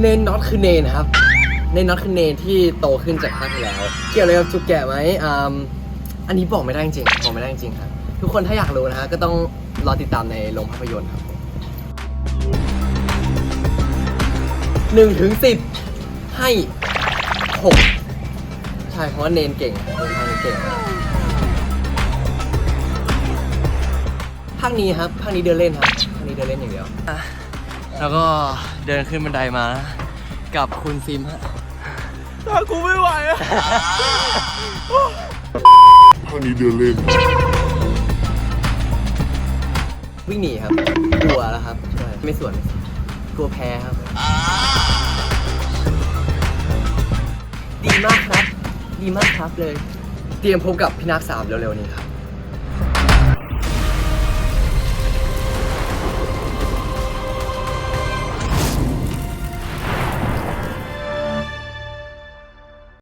เนนน็อตคือเนนครับ เนนน็อตคือเนนที่โตขึ้นจากภาคที่แล้ว เกี่ยวอะไรกับจุกแก่ไหมอ่าอันนี้บอกไม่ได้จริงบอกไม่ได้จริงครับ ทุกคนถ้าอยากรู้นะฮะก็ต้องรอติดตามในโรงภาพยนตร์ครับหนึ่งถึงสิบให้หกใช่เพราะว่าเนนเก่งเนนเก่งภาคนี้ครับภาคนี้เดินเล่นครับภาคนี้เดินเล่นอย่างเดียว แล้วก็เดินขึ้นบันไดมา กับคุณฟิล์มฮะถ้ากูไม่ไหวอะภาคนี้เดินเล่นวิ่งหนีครับ กลัวแล้วครับใช่ไม่สวนไม่สวนกลัวแพ้ครับ ดีมากครับ ดีมากครับเลย เตรียมพบกับพี่นักสามเร็วๆนี้ครับ